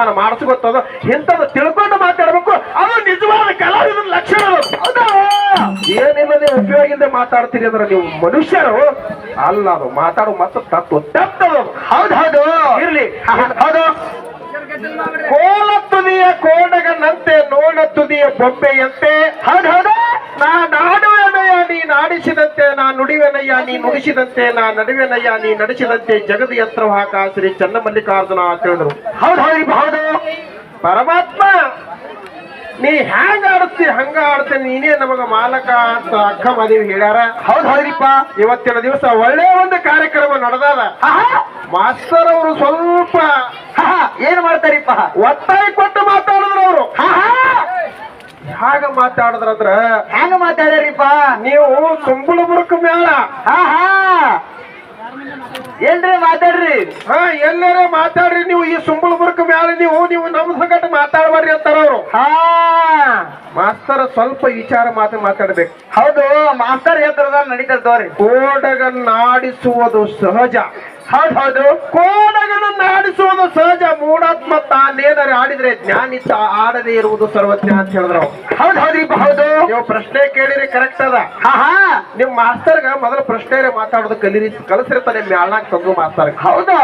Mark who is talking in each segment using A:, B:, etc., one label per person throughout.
A: ಮನ ಮಾಡಿಸ್ಕೊತದ ಇಂಥದ್ದು ತಿಳ್ಕೊಂಡು ಮಾತಾಡ್ಬೇಕು? ಅದು ನಿಜವಾದ ಕಲಾವಿದ ಲಕ್ಷಣ ಏನಿಲ್ಲದೆ ಉಪಯೋಗ ಇಲ್ಲದೆ ಮಾತಾಡ್ತೀರಿ ಅಂದ್ರೆ ನೀವು ಮನುಷ್ಯರು. ಅಲ್ಲ ಅದು ಮಾತಾಡೋ ಮತ್ತು ತತ್ವ ತಪ್ಪದು
B: ಹೌದ್ ಹೌದು.
A: ಇರ್ಲಿ.
B: ಹೌದು
A: ಕೋಲ ತುದಿಯ ಕೋಣಗನಂತೆ ನೋಡ ತುದಿಯ ಬೊಂಬೆಯಂತೆ.
B: ಹೌದೌದು ಹೌದು.
A: ನಾ ನಾಡು ನೀ ನಾಡಿಸಿದಂತೆ ನುಡಿವೆನಯ್ಯ ನೀ ನುಡಿಸಿದಂತೆ ನಾ ನಡುವೆನಯ್ಯ ನೀ ನಡೆಸಿದಂತೆ ಜಗದ ಯಂತ್ರ ಹಾಕ ಶ್ರೀ ಚನ್ನಮಲ್ಲಿಕಾರ್ಜುನ ಅಂತ ಹೇಳಿದ್ರು.
B: ಹೌದ್ ಹೌದು ಹೌದು
A: ಪರಮಾತ್ಮ ನೀ ಹ್ಯಾಂಗ ಆಡ್ತಿ ಹಂಗ ಆಡ್ತಿ ನೀನೇ ನಮಗ ಮಾಲಕ ಅಂತ ಅಕ್ಕ ಮದುವೆ ಹೇಳ್ಯಾರ.
B: ಹೌದ್ ಹೌದ್ರಿಪ್ಪ.
A: ಇವತ್ತಿನ ದಿವಸ ಒಳ್ಳೆ ಒಂದು ಕಾರ್ಯಕ್ರಮ ನಡೆದಾದ.
B: ಆಹಾ,
A: ಮಾಸ್ತರ್ ಅವರು ಸ್ವಲ್ಪ
B: ಏನ್ ಮಾಡ್ತಾರಿಪ್ಪ?
A: ಒತ್ತಾಯ ಕೊಟ್ಟು ಮಾತಾಡಿದ್ರು ಅವರು. ಹಾಗ ಮಾತಾಡದ್ರಂದ್ರ
B: ಹೆಂಗ ಮಾತಾಡ್ಯಾರಿಪ್ಪ?
A: ನೀವು ತುಂಬುಳ ಬುರುಕ ಮೇಳ
B: ಹಾ ಏನ್ರಿ ಮಾತಾಡ್ರಿ?
A: ಹಾ ಎಲ್ಲರ ಮಾತಾಡ್ರಿ ನೀವು ಈ ಸುಂಬಳ ಬುರುಕ ಮೇಳ ನೀವು ನೀವು ನಮ್ಮ ಸಂಗಟ ಮಾತಾಡ್ಬಾರ್ರಿ ಅಂತಾರ ಅವರು.
B: ಹಾ.
A: ಮಾಸ್ತರ ಸ್ವಲ್ಪ ವಿಚಾರ ಮಾತ್ರ ಮಾತಾಡ್ಬೇಕು.
B: ಹೌದು ಮಾಸ್ತರ್ ಹೇಳ್ತಾರದ ನಡೀತದ ತಗೋರಿ.
A: ನಾಡಿಸುವುದು ಸಹಜ.
B: ಹೌದ್ ಹೌದು.
A: ಕೋಡಗನನ್ನಾಡಿಸುವುದು ಸಹಜ. ಮೂಢಾತ್ಮ ತಾನೇನಾರ ಆಡಿದ್ರೆ ಜ್ಞಾನಿತ ಆಡದೇ ಇರುವುದು ಸರ್ವಜ್ಞ ಅಂತ ಹೇಳಿದ್ರು
B: ಹೌದು ಹೌದ್ ಹೌದು.
A: ನೀವು ಪ್ರಶ್ನೆ ಕೇಳಿರಿ ಕರೆಕ್ಟ್ ಅದ
B: ಹಾ
A: ನಿಮ್ ಮಾಸ್ತರ್ಗ ಮೊದಲ ಪ್ರಶ್ನೆ ಮಾತಾಡೋದು ಕಲಿರಿ ಕಲಸಿರ್ತಾನೆ ಮ್ಯಾಳ್ನಾಗ ತಂದು ಮಾಸ್ತರ್
B: ಹೌದು?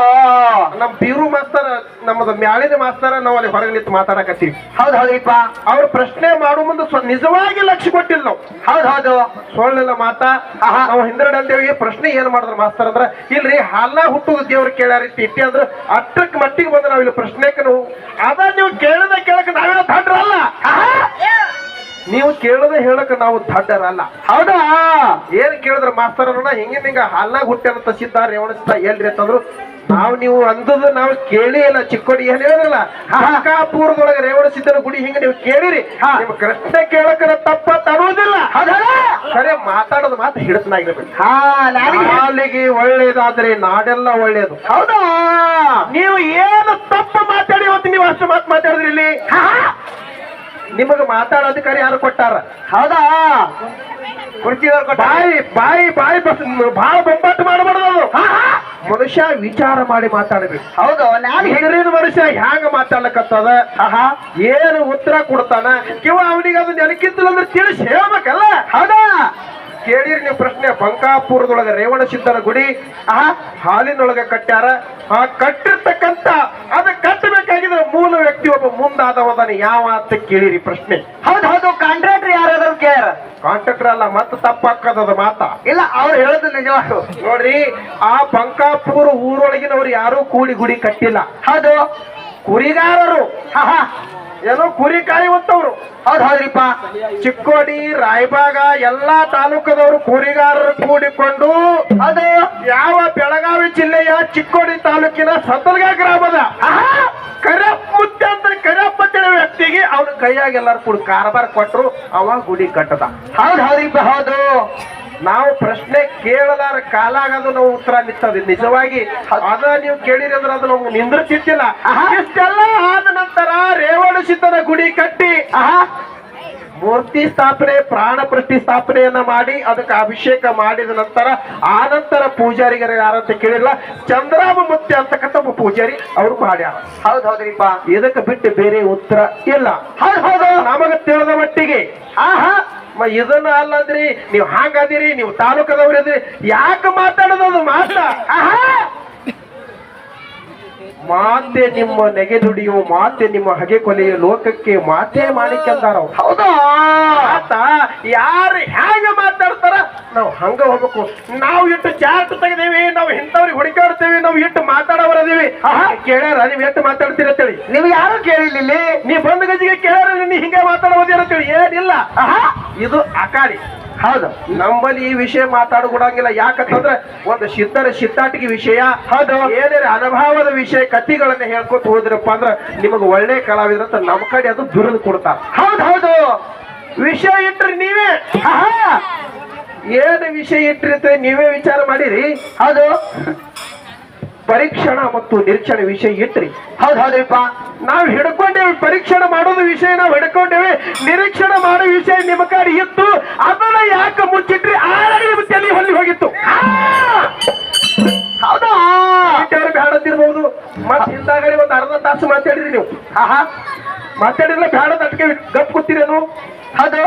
A: ನಮ್ ಪೀರು ಮಾಸ್ತರ್ ನಮ್ಮದು ಮ್ಯಾಳಿನ ಮಾಸ್ತರ ನಾವು ಅಲ್ಲಿ ಹೊರಗೆ ನಿಂತು ಮಾತಾಡಕತ್ತೀವಿ.
B: ಹೌದು ಹೌದ್ರಿಪ್ಪ
A: ಅವ್ರ ಪ್ರಶ್ನೆ ಮಾಡುವ ಮುಂದೆ ಸ್ವ- ನಿಜವಾಗಿ ಲಕ್ಷ್ಯ ಕೊಟ್ಟಿಲ್ಲ ನಾವು
B: ಹೌದ್ ಹೌದು.
A: ಸೊಳ್ಳಿಲ್ಲ ಮಾತಾ
B: ಆಹಾ.
A: ನಾವು ಹಿಂದರಡೆ ಅಂತೇವಿ ಪ್ರಶ್ನೆ ಏನ್ ಮಾಡಿದ್ರು ಮಾಸ್ತರ್ ಅಂದ್ರ ಇಲ್ರಿ ಹಾಲ ಹುಟ್ಟುದು ದೇವ್ರ ಕೇಳ್ಯಾರಿ ತಿಟ್ಟಿ ಅಂದ್ರ ಅಟ್ಟಕ್ ಮಟ್ಟಿಗೆ ಬಂದ ನಾವ್ ಇಲ್ಲಿ ಪ್ರಶ್ನೆಕ್ಕೆ ನಾವು ಅದ ನೀವು ಕೇಳದ ಕೇಳಕ್ ನಾವೇನೋ ದಡ್ಡರಲ್ಲ ನೀವು ಕೇಳದ ಹೇಳಕ್ ನಾವು ದಡ್ಡರಲ್ಲ
B: ಹೌದಾ?
A: ಏನ್ ಕೇಳಿದ್ರ ಮಾಸ್ತರ ಹೆಂಗ ಹಿಂಗಿನ ಹಿಂಗ ಹಾಲ್ನಾಗ ಹುಟ್ಟ್ಯಾನಂತ ಸಿದ್ಧ ರೇವಣಿಸ್ತಾ ಎಲ್ರಿ ಅಂತಂದ್ರು ನಾವು ನೀವು ಅಂದದ ನಾವು ಕೇಳಿ ಇಲ್ಲ ಚಿಕ್ಕೋಡಿ ಏನ್ ಹೇಳಿದ್ರಲ್ಲ ಹಾಕಾಪುರದೊಳಗೆ ರೇವಣಿಸಿದ್ದನ ಗುಡಿ ಹಿಂಗ ನೀವು ಕೇಳಿರಿ ನಿಮ್ ಕೃಷ್ಣ ಕೇಳಕ್ ತಪ್ಪ
B: ತರುವುದಿಲ್ಲ.
A: ಸರಿ ಮಾತಾಡೋದು ಮಾತು ಹಿಡಿತನಾಗಿರ್ಬೇಕು.
B: ಹಾ ನನಗೆ
A: ನಾಲಿಗೆ ಒಳ್ಳೇದಾದ್ರೆ ನಾಡೆಲ್ಲ ಒಳ್ಳೇದು.
B: ಹೌದಾ?
A: ನೀವು ಏನು ತಪ್ಪ ಮಾತಾಡಿ ಇವತ್ತು ನೀವು ಅಷ್ಟು ಮಾತು ಮಾತಾಡಿದ್ರಿ ಇಲ್ಲಿ? ನಿಮಗೆ ಮಾತಾಡೋ ಅಧಿಕಾರಿ ಯಾರು ಕೊಟ್ಟಾರ?
B: ಹೌದಾ? ಕುರ್ಚಿದವ್ರು ಕೊಟ್ಟ
A: ಬಾಯಿ ಬಾಯಿ ಬಾಯಿ ಬಹಳ ಬೊಂಬಾಟ್ ಮಾಡಬಾರ್ದು. ಮನುಷ್ಯ ವಿಚಾರ ಮಾಡಿ ಮಾತಾಡಬೇಕು.
B: ಹೌದು ನಾನು
A: ಹೆಗರಿನ ಮನುಷ್ಯ? ಹ್ಯಾಂಗ ಮಾತಾಡ್ಲಕತ್ತದ? ಏನು ಉತ್ತರ ಕೊಡ್ತಾನ? ಕಿವ ಅವನಿಗೆ ಅದು ನೆನಕಿದ್ದಿಲ್ಲ ಅಂದ್ರೆ ತಿಳಿಸಿ ಹೇಳ್ಬೇಕಲ್ಲ?
B: ಹೌದಾ?
A: ಕೇಳಿರಿ ನೀವು ಪ್ರಶ್ನೆ. ಬಂಕಾಪುರದೊಳಗ ರೇವಣ ಸಿದ್ಧರ ಗುಡಿ
B: ಆ
A: ಹಾಲಿನೊಳಗ ಕಟ್ಟ್ಯಾರ. ಆ ಕಟ್ಟಿರ್ತಕ್ಕಂತ ಅದ ಕಟ್ಟಬೇಕಾಗಿದ್ರೆ ಮೂಲ ವ್ಯಕ್ತಿ ಒಬ್ಬ ಮುಂದಾದವದನ್ನು ಯಾವ ಅಂತ ಕೇಳಿರಿ ಪ್ರಶ್ನೆ.
B: ಹೌದು ಹೌದು ಕಾಂಟ್ರಾಕ್ಟರ್ ಯಾರಾದ್ರೂ ಕೇಳ
A: ಕಾಂಟ್ರಾಕ್ಟರ್ ಅಲ್ಲ ಮತ್ತೆ ತಪ್ಪಾಕದ ಮಾತ.
B: ಇಲ್ಲ ಅವ್ರು ಹೇಳೋದು ನಿಜವಾಗ್ಲು.
A: ನೋಡ್ರಿ ಆ ಬಂಕಾಪುರ ಊರೊಳಗಿನವ್ರು ಯಾರೂ ಕೂಡಿ ಗುಡಿ ಕಟ್ಟಿಲ್ಲ.
B: ಹೌದು.
A: ಕುರಿಗಾರರು. ಏನೋ ಕುರಿ ಕಾಯುವಂತವ್ರು
B: ಹೌದು ಹೌದ್ರಿಪ್ಪ.
A: ಚಿಕ್ಕೋಡಿ ರಾಯಬಾಗ ಎಲ್ಲಾ ತಾಲೂಕದವರು ಕುರಿಗಾರರು ಕೂಡಿಕೊಂಡು
B: ಅದು
A: ಯಾವ ಬೆಳಗಾವಿ ಜಿಲ್ಲೆಯ ಚಿಕ್ಕೋಡಿ ತಾಲೂಕಿನ ಸತಲ್ಗ ಗ್ರಾಮದ ಕರಿಯಪ್ಪ ಮುತ್ತೆ ಅಂತ ಕರಿಯಪ್ಪ ಅಂತೇಳಿ ವ್ಯಕ್ತಿಗೆ ಅವನ ಕೈಯಾಗ ಎಲ್ಲಾರು ಕೂಡ ಕಾರಬಾರ ಕೊಟ್ರು ಅವ ಗುಡಿ ಕಟ್ಟದ.
B: ಹೌದು ಹೌದು ಹೌದು.
A: ನಾವು ಪ್ರಶ್ನೆ ಕೇಳಲಾರ ಕಾಲಾಗದು ನಾವು ಉತ್ತರ ನಿಂತದ ನಿಜವಾಗಿ ಅದ ನೀವು ಕೇಳಿರಿ ಅಂದ್ರೆ ಅದು ನಮ್ಗೆ ನಿಂದ್ರತಿದ್ದಿಲ್ಲ ಇಷ್ಟೆಲ್ಲ ಆದ ನಂತರ ರೇವಣ ಸಿದ್ಧನ ಗುಡಿ ಕಟ್ಟಿ
B: ಆಹಾ.
A: ಮೂರ್ತಿ ಸ್ಥಾಪನೆ ಪ್ರಾಣ ಪ್ರತಿಷ್ಠಾಪನೆಯನ್ನ ಮಾಡಿ ಅದಕ್ಕೆ ಅಭಿಷೇಕ ಮಾಡಿದ ನಂತರ ಆ ನಂತರ ಪೂಜಾರಿಗರ ಯಾರಂತ ಕೇಳಿಲ್ಲ. ಚಂದ್ರಾಮ ಮುತ್ತಿ ಅಂತಕ್ಕಂಥ ಒಬ್ಬ ಪೂಜಾರಿ ಅವ್ರು ಮಾಡ್ಯಾರ.
B: ಹೌದ್ ಹೌದ್ರಿಪ್ಪ
A: ಇದಕ್ಕೆ ಬಿಟ್ಟು ಬೇರೆ ಉತ್ತರ ಇಲ್ಲ.
B: ಹೌದು ಹೌದು.
A: ನಮಗ ತಿಳಿದ ಮಟ್ಟಿಗೆ.
B: ಆಹಾ.
A: ಇದನ್ನ ಅಲ್ಲಂದ್ರಿ ನೀವು ಹಾಗಾದಿರಿ ನೀವು ತಾಲೂಕದವ್ರಿ ಯಾಕೆ ಮಾತಾಡೋದು ಮಾತ್ರ.
B: ಆಹಾ.
A: ಮಾತೆ ನಿಮ್ಮ ನೆಗೆ ದುಡಿಯು ಮಾತೆ ನಿಮ್ಮ ಹಗೆ ಕೊಲೆಯು ಲೋಕಕ್ಕೆ ಮಾತೆ ಮಾಡಿ ಅವ್ರು.
B: ಹೌದಾ?
A: ಆತ ಯಾರು ಹೇಗೆ ಮಾತಾಡ್ತಾರ? ನಾವು ಹಂಗ ಹೋಗ್ಬೇಕು. ನಾವು ಇಟ್ಟು ಚಾರ್ಟ್ ತೆಗೆದೇವಿ ನಾವು ಇಂಥವ್ರಿಗೆ ಹುಡುಕಾಡ್ತೇವಿ ನಾವು ಇಟ್ಟು ಮಾತಾಡೋರದೇವಿ ಕೇಳ್ಯಾರ ನೀವು ಎಷ್ಟು ಮಾತಾಡ್ತೀರ ಅಂತೇಳಿ.
B: ನೀವು ಯಾರು ಕೇಳಿಲ್ಲ ನೀವು
A: ನೀ ಬಂದ ಗಜಿಗೆ ಕೇಳ್ಯಾರ ನೀ ಹಿಂಗೆ ಮಾತಾಡೋದಿರ ಅಂತೇಳಿ? ಏನಿಲ್ಲ.
B: ಆಹಾ.
A: ಇದು ಅಕಾಡಿ
B: ಹೌದು.
A: ನಂಬಲ್ಲಿ ಈ ವಿಷಯ ಮಾತಾಡಕೂಡಂಗಿಲ್ಲ. ಯಾಕಂತಂದ್ರೆ ಒಂದು ಸಿದ್ಧರ ಸಿದ್ದಾಟಿಗೆ ವಿಷಯ
B: ಹೌದು.
A: ಏನೇನು ಅನುಭವದ ವಿಷಯ ಕಥೆಗಳನ್ನ ಹೇಳ್ಕೊತ ಹೋದ್ರಪ್ಪ ಅಂದ್ರೆ ನಿಮಗೆ ಒಳ್ಳೆ ಕಲಾವಿದ್ರ ಅಂತ ನಮ್ಮ ಕಡೆ ಅದು ದುರಿದು ಕೊಡ್ತಾರ.
B: ಹೌದು ಹೌದು.
A: ವಿಷಯ ಇಟ್ರಿ ನೀವೇ. ಏನು ವಿಷಯ ಇಟ್ಟಿರುತ್ತೆ ನೀವೇ ವಿಚಾರ ಮಾಡಿರಿ?
B: ಹೌದು.
A: ಪರೀಕ್ಷಣ ಮತ್ತು ನಿರೀಕ್ಷಣೆ ವಿಷಯ ಇಟ್ರಿ
B: ಹೌದ್ ಹೌದ್ರಿಪ್ಪ
A: ನಾವು ಹಿಡ್ಕೊಂಡೇವಿ ಪರೀಕ್ಷಣ ಮಾಡೋದು ವಿಷಯ ನಾವು ಹಿಡ್ಕೊಂಡೇವಿ ನಿರೀಕ್ಷಣೆ ಮಾಡೋ ವಿಷಯ ನಿಮ್ಮ ಕಡೆ ಇತ್ತು ಅದನ್ನ ಯಾಕೆ ಮುಚ್ಚಿಟ್ರಿ? ಆಲ್ರೆಡಿ ಹೊಲಿ ತಲೆ ಹೋಗಿತ್ತು.
B: ಹೌದಾ?
A: ಬೇಡದಿರ್ಬಹುದು ಬ್ಯಾಡ ಅಂತಿರ್ಬೋದು? ಮತ್ ಹಿಂದಾಗಡೆ ಒಂದ್ ಅರ್ಧ ತಾಸು ಮಾತಾಡಿದ್ರಿ ನೀವು.
B: ಹಾ
A: ಮಾತಾಡಿದ್ರೆ ಬ್ಯಾಡ ಅದಕ್ಕೆ ಗಪ್ ಕೂತಿರೇನು
B: ಹೌದು.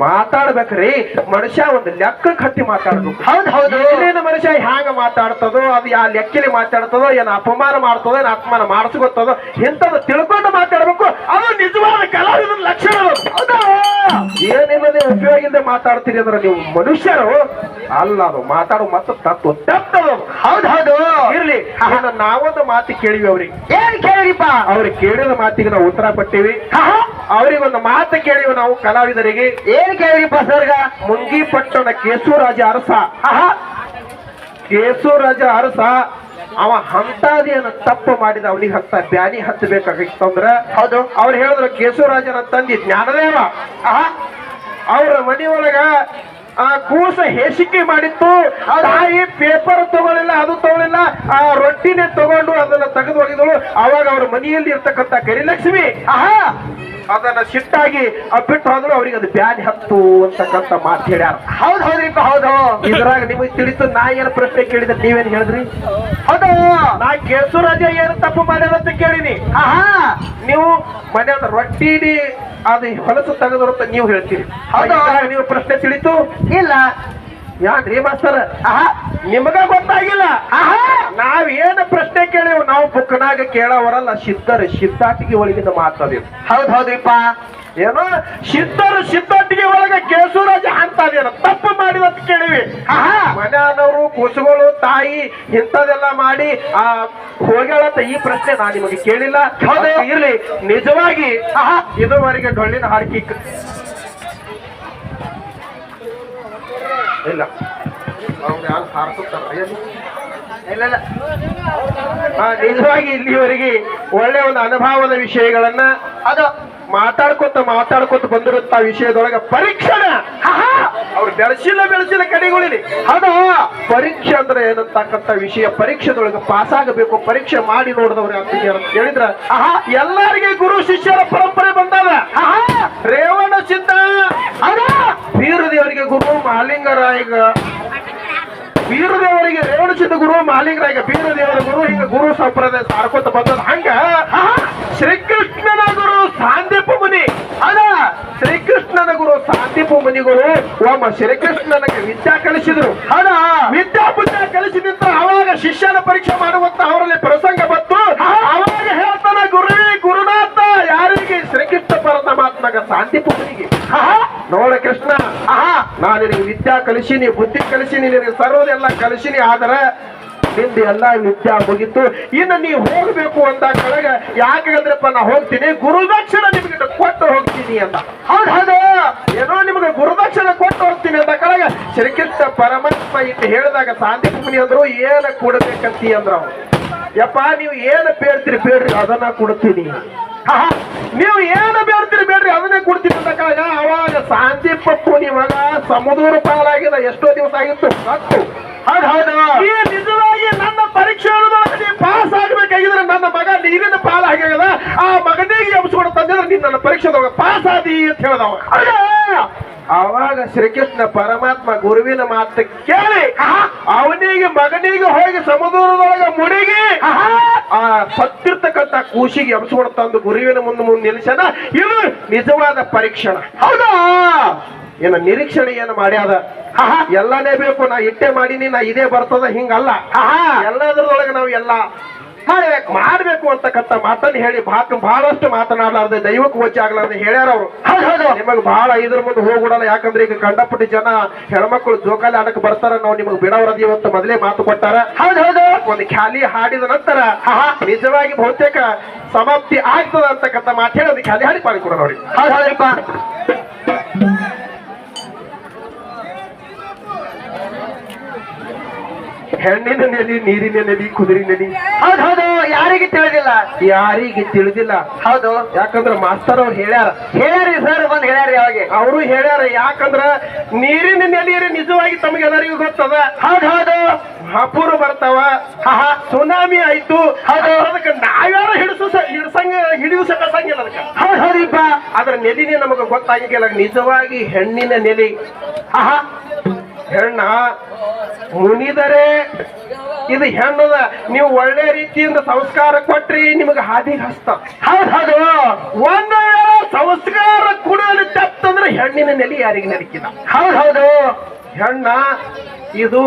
A: ಮಾತಾಡ್ಬೇಕ್ರಿ. ಮನುಷ್ಯ ಒಂದು ಲೆಕ್ಕ ಹತ್ತಿ ಮಾತಾಡ್ಬೇಕು.
B: ಹೌದು ಹೌದು.
A: ಏನೇನು ಮನುಷ್ಯ ಹ್ಯಾಂಗ ಮಾತಾಡ್ತದೋ ಅದು ಯಾವ ಲೆಕ್ಕಲಿ ಮಾತಾಡ್ತದೋ ಏನ್ ಅಪಮಾನ ಮಾಡ್ತದೋ ಏನ್ ಅಪಮಾನ ಮಾಡಿಸ್ಕೊತದೋ ಇಂಥದ್ದು ತಿಳ್ಕೊಂಡು ಮಾತಾಡ್ಬೇಕು. ಅದು ನಿಜವಾದ ಕಲಾವಿದನ ಲಕ್ಷಣ ಏನಿಲ್ಲದೆ ಉಪಯೋಗ ಇಲ್ಲದೆ ಮಾತಾಡ್ತೀರಿ ಅಂದ್ರೆ ನೀವು ಮನುಷ್ಯರು. ಅಲ್ಲ ಅದು ಮಾತಾಡೋ ಮತ್ತು ತತ್ವ ತಪ್ಪದು
B: ಹೌದು ಹೌದು.
A: ಇರ್ಲಿ ನಾವೊಂದು ಮಾತು ಕೇಳಿವಿ ಅವ್ರಿಗೆ.
B: ಏನ್ ಕೇಳಿಪ್ಪ
A: ಅವ್ರಿಗೆ ಕೇಳಿದ ಮಾತಿಗೆ ನಾವು ಉತ್ತರ ಕೊಟ್ಟಿವಿ. ಅವ್ರಿಗೊಂದು ಮಾತು ಕೇಳಿವ ನಾವು ಕಲಾವಿದರಿಗೆ.
B: ಏನ್ ಕೇಳಿಪ್ಪ ಸರ್ಗ
A: ಮುಂಗಿಪಟ್ಟಣ ಕೇಶವರಾಜ ಅರಸ.
B: ಕೇಸುರಾಜ
A: ಕೇಶವರಾಜ ಅರಸ ಅವ ಹಂತಾದಿಯನ್ನ ತಪ್ಪು ಮಾಡಿದ ಅವನಿಗೆ ಹತ್ತ ಬ್ಯಾನಿ ಹತ್ತಬೇಕಾಗಿತ್ತಂದ್ರ
B: ಹೌದು.
A: ಅವ್ರು ಹೇಳಿದ್ರು ಕೇಶವರಾಜನ ತಂದಿ ಜ್ಞಾನದೇವ. ಅವ್ರ ಮನೆ ಒಳಗ ಆ ಕೂಸ ಹೇಸಿಕೆ ಮಾಡಿತ್ತು. ತಾಯಿ ಪೇಪರ್ ತಗೊಳ್ಳಿಲ್ಲ ಅದು ತಗೊಳ್ಳಿಲ್ಲ ಆ ರೊಟ್ಟಿನೇ ತಗೊಂಡು ಅದನ್ನ ತೆಗೆದು ಒಗೆದಳು. ಅವಾಗ ಅವ್ರ ಮನೆಯಲ್ಲಿ ಇರ್ತಕ್ಕಂಥ ಗರಿಲಕ್ಷ್ಮಿ.
B: ಆಹಾ!
A: ಅದನ್ನ ಸಿಟ್ಟಾಗಿ ಬಿಟ್ಟು ಹೋದ್ರು ಅವ್ರಿಗೆ ಅದು ಬ್ಯಾನ್ ಹತ್ತು ಅಂತಕ್ಕಂತ ಮಾತು ಹೇಳ್ಯಾರ.
B: ಹೌದ್ ಹೌದ್ರಿ ಹೌದು.
A: ಇದ್ರಾಗ ನಿಮಗ್ ತಿಳಿತು ನಾ ಏನ್ ಪ್ರಶ್ನೆ ಕೇಳಿದ್ರೆ ನೀವೇನ್ ಹೇಳಿದ್ರಿ?
B: ಹೌದು.
A: ನಾ ಕೇಸುರಾಜ ಏನು ತಪ್ಪು ಮಾಡ್ಯಾರ ಅಂತ ಕೇಳಿನಿ.
B: ಆಹಾ
A: ನೀವು ಮನ್ಯಾಗ ರೊಟ್ಟಿ ಅದು ಹೊಲಸು ತೆಗೆದ್ರು ಅಂತ ನೀವು ಹೇಳ್ತೀರಿ.
B: ಹೌದು.
A: ನೀವು ಪ್ರಶ್ನೆ ತಿಳಿತು?
B: ಇಲ್ಲ.
A: ಯಾನ್ರಿ ಮಾಸ್ತರ
B: ಆಹಾ
A: ನಿಮಗ ಗೊತ್ತಾಗಿಲ್ಲ.
B: ಆಹಾ!
A: ನಾವ್ ಏನ್ ಪ್ರಶ್ನೆ ಕೇಳಿವ್ ನಾವು ಬುಕ್ನಾಗ ಕೇಳವರಲ್ಲ ಸಿದ್ಧರು ಸಿದ್ಧಾಟಿಗೆ ಒಳಗಿನ ಮಾತದೇವು
B: ಹೌದು ಹೌದ್ರಿಪ್ಪ.
A: ಏನೋ ಸಿದ್ಧರು ಸಿದ್ಧಾಟಿಗೆ ಒಳಗ ಕೇಸುರಾಜ ಅಂತದೇನು ತಪ್ಪು ಮಾಡಿದ ಅಂತ ಕೇಳಿವಿ.
B: ಆಹಾ!
A: ಮನೆಯವರು ಕುಸುಗಳು ತಾಯಿ ಇಂಥದೆಲ್ಲ ಮಾಡಿ ಆ ಹೋಗ್ಯಾಳಂತ ಈ ಪ್ರಶ್ನೆ ನಾನು ನಿಮಗೆ ಕೇಳಿಲ್ಲ.
B: ಹೌದು.
A: ಇರ್ಲಿ ನಿಜವಾಗಿ
B: ಆಹಾ!
A: ಇದುವರೆಗೆ ಡೊಳ್ಳಿನ ಹಾಡ್ಕಿ ಇಲ್ಲ ಅವ್ರು ಯಾರು ಸಾರಿಸುತ್ತಾರೆ?
B: ಇಲ್ಲ
A: ನಿಜವಾಗಿ ಇಲ್ಲಿವರೆಗೆ ಒಳ್ಳೆ ಒಂದು ಅನುಭವದ ವಿಷಯಗಳನ್ನ
B: ಅದು
A: ಮಾತಾಡ್ಕೊತ ಮಾತಾಡ್ಕೊತ ಬಂದಿರುತ್ತ ವಿಷಯದೊಳಗ ಪರೀಕ್ಷಣ ಬೆಳೆಸಿಲ್ಲ ಬೆಳೆಸಿಲ್ಲ ಕಡೆಗಳಿಲಿ.
B: ಹಣ,
A: ಪರೀಕ್ಷೆ ಅಂದ್ರೆ ಏನಂತಕ್ಕಂತ ವಿಷಯ. ಪರೀಕ್ಷೆದೊಳಗೆ ಪಾಸ್ ಆಗಬೇಕು ಪರೀಕ್ಷೆ ಮಾಡಿ ನೋಡಿದವ್ರು ಅಂತ ಹೇಳಿದ್ರ,
B: ಆಹಾ,
A: ಎಲ್ಲರಿಗೆ ಗುರು, ಶಿಷ್ಯರ ಪರಂಪರೆ ಬಂದದ.
B: ಆಹಾ,
A: ರೇವಣ ಸಿದ್ಧ. ವೀರದೇವರಿಗೆ ಗುರು, ಮಾಲಿಂಗರಾಯಿಗ. ವೀರದೇವರಿಗೆ ರೇವಣ ಸಿದ್ಧ ಗುರು, ಮಾಲಿಂಗರಾಯಿಗ. ವೀರದೇವರ ಗುರು ಹಿಂಗ ಗುರು ಸಂಪ್ರದಾಯ ಸಾರ್ಕೋತ ಬಂದದ. ಹಂಗ ಶ್ರೀಕೃಷ್ಣನ ಗುರು ಸಾಂದೀಪ ಮುನಿ
B: ಅದ
A: ಶ್ರೀಕೃಷ್ಣನ ಗುರು ಸಾಂದೀಪ ಮುನಿಗಳು ಒಮ್ಮ ಶ್ರೀಕೃಷ್ಣನಿಗೆ ವಿದ್ಯಾ ಕಲಿಸಿದ್ರು.
B: ಅದ
A: ವಿದ್ಯಾ ಬುದ್ಧ ಕಲಿಸಿದಂತ ಅವಾಗ ಶಿಷ್ಯನ ಪರೀಕ್ಷೆ ಮಾಡುವಂತ ಅವರಲ್ಲಿ ಪ್ರಸಂಗ ಬಂತು. ಅವಾಗ ಹೇಳ್ತಾನ ಗುರುವೇ ಗುರುನಾಥ ಯಾರಿಗೆ? ಶ್ರೀಕೃಷ್ಣ ಪರಮಾತ್ಮಗ ಶಾಂತಿ ಮುನಿಗೆ ನೋಡ ಕೃಷ್ಣ.
B: ಆಹಾ
A: ನಾನು ನಿನಗೆ ವಿದ್ಯಾ ಕಲಿಸಿನಿ ಬುದ್ಧಿ ಕಲಿಸಿನಿ ನಿನಗೆ ಸರ್ವದೆಲ್ಲ ಕಲಿಸಿನಿ ಆದ್ರೆ ನಿಂದು ಎಲ್ಲ ವಿದ್ಯಾ ಮುಗಿತು. ಇನ್ನು ನೀವು ಹೋಗಬೇಕು ಅಂತ ಕೆಳಗ ಯಾಕಂದ್ರಪ್ಪ ನಾ ಹೋಗ್ತೀನಿ, ಗುರುದಕ್ಷಿಣ ನಿಮ್ಗೆ ಕೊಟ್ಟು ಹೋಗ್ತೀನಿ ಅಂತ.
B: ಹೌದ್ ಹೌದು.
A: ಏನೋ ನಿಮ್ಗೆ ಗುರುದಕ್ಷಿಣ ಕೊಟ್ಟು ಹೋಗ್ತೀನಿ ಅಂತ ಕೆಳಗ. ಶ್ರೀಕೃಷ್ಣ ಪರಮಾತ್ಮ ಇಟ್ಟು ಹೇಳಿದಾಗ ಮುನಿ ಅಂದ್ರು ಏನ ಕೊಡ್ಬೇಕಂತಿ ಅಂದ್ರ ಅವ್ರು. ಯಪ್ಪ, ನೀವು ಏನ ಬೇಡ್ತೀರಿ ಬೇಡ್ರಿ, ಅದನ್ನ ಕೊಡ್ತೀನಿ. ನೀವು ಏನ ಬೇಡ್ತೀರಿ ಬೇಡ್ರಿ, ಅದನ್ನೇ ಕೊಡ್ತೀನಿ ಅಂತ ಕಾಗ ಅವಾಗ ಶಾಂತಿ ಪಪ್ಪು ನಿಮಗ ಸಮುದ್ರ ಪಾಲಾಗಿದ ಎಷ್ಟೋ ದಿವಸ ಆಗಿತ್ತು. ಹತ್ತು. ಈ ನಿಜವಾಗಿ ನನ್ನ ಪರೀಕ್ಷೆ ಪಾಸ್ ಆಗ್ಬೇಕಾಗಿದ್ರೆ ನನ್ನ ಮಗ ನೀರಿನ ಪಾಲ ಆಗ್ಯಾಗದ ಆ ಮಗನಿಗೆ ಎಬ್ಸ್ಕೊಂಡು ತಂದಿದ್ರೆ ನೀನ್ ನನ್ನ ಪರೀಕ್ಷೆದೊಳಗ ಪಾಸ್ ಆದಿ ಅಂತ ಹೇಳ್ದವ. ಅವಾಗ ಶ್ರೀಕೃಷ್ಣ ಪರಮಾತ್ಮ ಗುರುವಿನ ಮಾತು ಕೇಳಿ ಅವನಿಗೆ ಮಗನಿಗೆ ಹೋಗಿ ಸಮುದ್ರದೊಳಗ ಮುಡಿಗಿ ಆ ಸತ್ತಿರ್ತಕ್ಕಂಥ ಕೂಸಿಗೆ ಎಬ್ಸ್ಕೊಂಡು ತಂದು ಗುರುವಿನ ಮುಂದೆ ಮುಂದೆ ನಿಲ್ಸನ ಇದು ನಿಜವಾದ ಪರೀಕ್ಷಣ.
B: ಹೌದಾ?
A: ಏನ ನಿರೀಕ್ಷಣೆ ಏನು ಮಾಡ್ಯಾದ ಎಲ್ಲಾನೇ ಬೇಕು ನಾ ಇಟ್ಟೆ ಮಾಡೀನಿ ನಾ ಇದೇ ಬರ್ತದ ಹಿಂಗಲ್ಲ. ಎಲ್ಲದರೊಳಗೆ ನಾವು ಎಲ್ಲ ಮಾಡ್ಬೇಕು ಮಾಡ್ಬೇಕು ಅಂತಕ್ಕಂಥ ಮಾತನ್ನ ಹೇಳಿ ಬಾಕ್ ಬಹಳಷ್ಟು ಮಾತನಾಡಲಾರ್ದೆ ದೈವಕ್ಕೆ ಹೋಚಿ ಆಗ್ಲಾರ್ದೆ ಹೇಳ್ಯಾರ ಅವರು.
B: ನಿಮಗೆ ಹೌದು.
A: ನಿಮಗ್ ಬಹಳ ಇದ್ರ ಮುಂದೆ ಹೋಗ್ಬಿಡಲ್ಲ ಯಾಕಂದ್ರೆ ಈಗ ಕಂಡಪಟ್ಟಿ ಜನ ಹೆಣ್ಮಕ್ಳು ಜೋಕಾಲಿ ಆಡಕ್ ಬರ್ತಾರ ನಾವು ನಿಮಗೆ ಬಿಡವರದಿ ಅಂತ ಮೊದಲೇ ಮಾತು ಕೊಟ್ಟಾರ.
B: ಹೌದ್ ಹೌದು.
A: ಒಂದು ಖ್ಯಾಲಿ ಹಾಡಿದ ನಂತರ ನಿಜವಾಗಿ ಬಹುತೇಕ ಸಮಾಪ್ತಿ ಆಗ್ತದ ಅಂತಕ್ಕಂಥ ಮಾತು ಹೇಳಿ ಒಂದು ಖ್ಯಾಲಿ ಹಾಡಿ ಮಾಡಿಕೊಡ ನೋಡಿ
B: ಹೌದ್ ಹೌದ್ರಿಪ್ಪ
A: ಹೆಣ್ಣಿನ ನೆಲಿ ನೀರಿನ ನೆಲಿ ಕುದುರೆ ನೆಲಿ
B: ಹೌದು ಹೌದು ಯಾರಿಗೆ ತಿಳಿದಿಲ್ಲ.
A: ಯಾರಿಗೆ ತಿಳಿದಿಲ್ಲ.
B: ಹೌದು.
A: ಯಾಕಂದ್ರ ಮಾಸ್ತರ್ ಅವ್ರು ಹೇಳ್ಯಾರ.
B: ಹೇಳ್ಯಾರಿ ಸರ್ ಬಂದ್ ಹೇಳ್ಯಾರಿ ಯಾವಾಗ
A: ಅವರು ಹೇಳ್ಯಾರ ಯಾಕಂದ್ರ ನೀರಿನ ನೆಲೆಯರೆ ನಿಜವಾಗಿ ತಮಗೆಲ್ಲರಿಗೂ ಗೊತ್ತದ.
B: ಹೌದು ಹೌದು.
A: ಹಪೂರ ಬರ್ತಾವ. ಸುನಾಮಿ ಆಯ್ತು.
B: ಹೌದು.
A: ಅದಕ್ಕೆ ನಾವ್ಯಾರು ಹಿಡಿಸು ಹಿಡ್ಸಂಗ ಹಿಡಿಯು ಸಕಸಂಗಿಲ್ಲ ಅದಕ್ಕೆ.
B: ಹೌದು ಹೌದಿಪ್ಪ
A: ಅದ್ರ ನೆಲಿನೇ ನಮಗೆ ಗೊತ್ತಾಗಿಲ್ಲ ನಿಜವಾಗಿ ಹೆಣ್ಣಿನ ನೆಲೆ.
B: ಆಹಾ
A: ಹೆಣ್ಣ ಮುನಿದರೆ ಇದು ಹೆಣ್ಣದ ನೀವು ಒಳ್ಳೆ ರೀತಿಯಿಂದ ಸಂಸ್ಕಾರ ಕೊಟ್ರಿ ನಿಮಗೆ ಹಾದಿಗೆ ಹಸ್ತ.
B: ಹೌದ್ ಹೌದು.
A: ಒಂದು ಸಂಸ್ಕಾರ ಕುಡಿಯಲು ತಪ್ಪಂದ್ರೆ ಹೆಣ್ಣಿನ ನೆಲೆ ಯಾರಿಗೆ ನಡಕಿದ
B: ಹೌದು ಹೌದು.
A: ಹೆಣ್ಣ ಇದು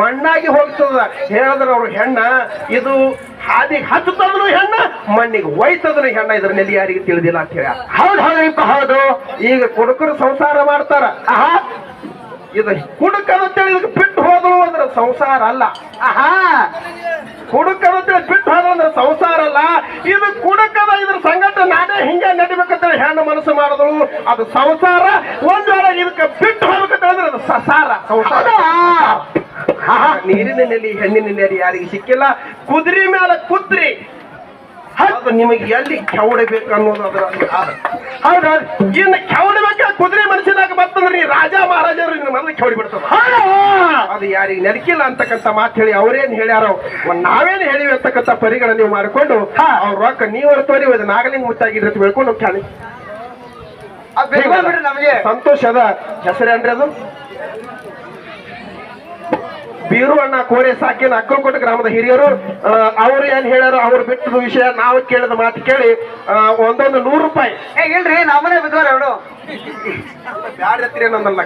A: ಮಣ್ಣಾಗಿ ಹೋಗ್ತದ. ಹೇಳಿದ್ರೆ ಅವರು ಹೆಣ್ಣ ಇದು ಹಾದಿಗೆ ಹತ್ತದ್ರು ಹೆಣ್ಣ ಮಣ್ಣಿಗೆ ಒಯ್ತದ್ರು ಹೆಣ್ಣ ಇದ್ರ ನೆಲೆ ಯಾರಿಗೆ ತಿಳಿದಿಲ್ಲ ಅಂತ ಹೇಳ.
B: ಹೌದ್ ಹೌದು ಹೌದು.
A: ಈಗ ಕುಡುಕರು ಸಂಸಾರ ಮಾಡ್ತಾರ. ಆಹಾ. ಇದು ಕುಡುಕದಂತೇಳಿ ಇದಕ್ಕೆ ಬಿಟ್ಟು ಹೋದಳು ಅಂದ್ರೆ ಸಂಸಾರ ಅಲ್ಲ.
B: ಆಹಾ!
A: ಕುಡುಕಂತೇಳಿ ಬಿಟ್ಟು ಹೋದ ಅಂದ್ರೆ ಸಂಸಾರ ಅಲ್ಲ. ಇದು ಕುಡುಕದ ಇದ್ರ ಸಂಗಟ ನಾನೇ ಹಿಂಗೆ ನಡಿಬೇಕಂತೇಳಿ ಹೆಣ್ಣು ಮನಸ್ಸು ಮಾಡಿದಳು. ಅದು ಸಂಸಾರ. ಒಂದ್ ವೇಳೆ ಇದಕ್ಕೆ ಬಿಟ್ಟು ಹೋಗ್ಬೇಕಂತ ಹೇಳಿದ್ರೆ ಅದು ಸಸಾರ. ಸಂಸಾರ. ನೀರಿನ ನೆಲೆ ಹೆಣ್ಣಿನ ನೆಲೆ ಯಾರಿಗೆ ಸಿಕ್ಕಿಲ್ಲ? ಕುದುರೆ ಮೇಲೆ ಕುದ್ರಿ ಅದು ನಿಮಗೆ ಎಲ್ಲಿ ಕೆವಡಬೇಕು ಅನ್ನೋದು ಅದರ.
B: ಹೌದ್
A: ಇನ್ನು ಕೆವಡಬೇಕ ಕುದುರೆ ಮನುಷ್ಯನಾಗ ಬರ್ತಂದ್ರೆ ರಾಜ ಮಹಾರಾಜರು ನಿನ್ನ ಮೊದಲು ಕೆವಡಿ ಬಿಡ್ತದ? ಅದು ಯಾರಿಗೆ ನಡಕಿಲ್ಲ ಅಂತಕ್ಕಂಥ ಮಾತು ಹೇಳಿ ಅವರೇನು ಹೇಳ್ಯಾರೋ ನಾವೇನು ನಾವೇನ್ ಹೇಳಿವಿ ಅಂತಕ್ಕಂಥ ಪರಿಗಣ ನೀವು ಮಾಡಿಕೊಂಡು ಅವ್ರ ರೊಕ್ಕ ನೀವು ತೋರಿ ಅದು ನಾಗಲಿಂಗ ಮುಟ್ಟಾಗಿದ್ರೆ ಅಂತ ಹೇಳ್ಕೊಂಡು ಹೋಗ್ತಾನೆ.
B: ನಮಗೆ.
A: ಸಂತೋಷ ಸಂತೋಷದ ಹೆಸರೇನ್ರಿ ಅದು? ಬೀರು ಅಣ್ಣ ಕೋರೆ ಸಾಕಿನ ಅಕ್ಕಲಕೋಟೆ ಗ್ರಾಮದ ಹಿರಿಯರು ಅವರು ಏನ್ ಹೇಳ್ಯಾರು ಅವ್ರು ಬಿಟ್ಟದ ವಿಷಯ ನಾವು ಕೇಳಿದ ಮಾತು ಕೇಳಿ ಒಂದೊಂದು ನೂರು ರೂಪಾಯಿ.
B: ಇಲ್ರಿ ನಮ್ಮನೆ ಬಿದ್ದವ್ರ
A: ಅವರು. ನನ್ನಲ್ಲ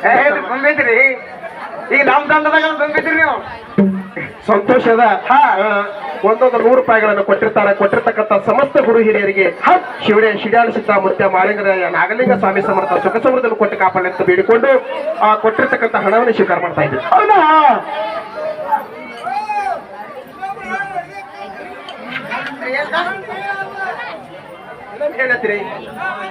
B: ಬಂಬಿದ್ರಿ ಈಗ ನಮ್ ತಂಡದಾಗ ಬಂದಿದ್ರಿ ನೀವು.
A: ಸಂತೋಷದ ಒಂದೊಂದು ನೂರು ರೂಪಾಯಿಗಳನ್ನು ಕೊಟ್ಟಿರ್ತಾರೆ. ಕೊಟ್ಟಿರ್ತಕ್ಕಂಥ ಸಮಸ್ತ ಗುರು ಹಿರಿಯರಿಗೆ ಶಿವಡೆ ಶಿಡಾಳ ಸಿದ್ಧ ಮುತ್ಯ ಮಾಳಿಂಗರ ನಾಗಲಿಂಗ ಸ್ವಾಮಿ ಸಮರ್ಥ ಸುಖ ಸಮೃದ್ಧಿ ಕೊಟ್ಟು ಕಾಪಾಡಿ ಅಂತ ಬೇಡಿಕೊಂಡು ಆ ಕೊಟ್ಟಿರ್ತಕ್ಕಂಥ ಹಣವನ್ನು ಸ್ವೀಕಾರ ಮಾಡ್ತಾ ಇದ್ದೀವಿ
B: ಹೌದಾ
A: ಏನಂತ ಹೇಳ್ತೀರಿ